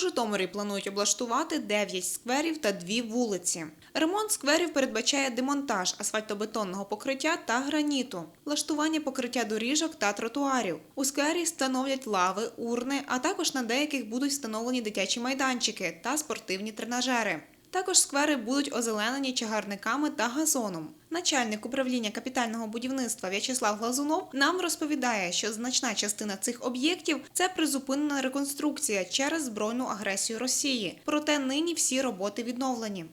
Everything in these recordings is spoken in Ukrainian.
Житомирі планують облаштувати 9 скверів та 2 вулиці. Ремонт скверів передбачає демонтаж асфальтобетонного покриття та граніту, влаштування покриття доріжок та тротуарів. У сквері встановлять лави, урни, а також на деяких будуть встановлені дитячі майданчики та спортивні тренажери. Також сквери будуть озеленені чагарниками та газоном. Начальник управління капітального будівництва В'ячеслав Глазунов нам розповідає, що значна частина цих об'єктів це призупинена реконструкція через збройну агресію Росії. Проте нині всі роботи відновлені.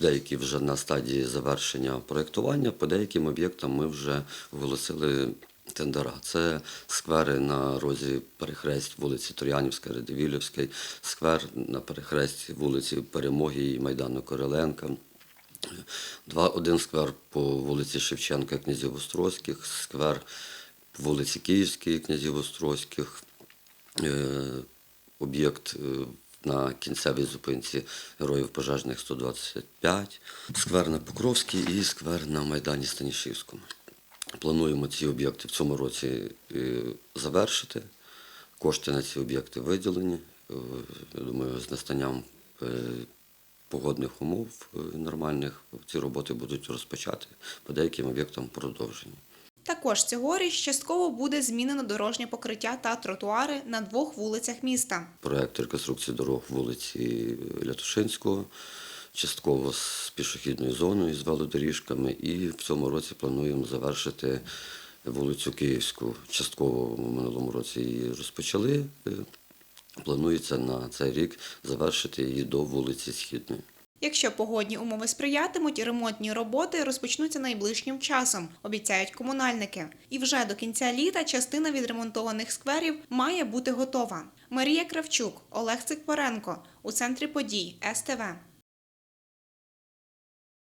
Деякі вже на стадії завершення проєктування, по деяким об'єктам ми вже оголосили тендера. Це сквери на розі перехресть вулиці Тор'янівська, Радивілівська, сквер на перехресті вулиці Перемоги і Майдану Короленка. Два, один сквер по вулиці Шевченка князів Острозьких, сквер по вулиці Київській князів Острозьких, е, об'єкт е, на кінцевій зупинці Героїв пожежних 125, сквер на Покровській і сквер на Майдані Станішівському. Плануємо ці об'єкти в цьому році е, завершити. Кошти на ці об'єкти виділені. Е, Я думаю, з настанням е, погодних умов нормальних ці роботи будуть розпочати, по деяким об'єктам продовжені. Також цьогоріч частково буде змінено дорожнє покриття та тротуари на двох вулицях міста. Проект реконструкції дорог вулиці Лятушинського, частково з пішохідною зоною, з велодоріжками. І в цьому році плануємо завершити вулицю Київську. Частково в минулому році її розпочали. Е, Планується на цей рік завершити її до вулиці Східної. Якщо погодні умови сприятимуть, ремонтні роботи розпочнуться найближчим часом, обіцяють комунальники. І вже до кінця літа частина відремонтованих скверів має бути готова. Марія Кравчук, Олег Цикпаренко у центрі подій СТВ.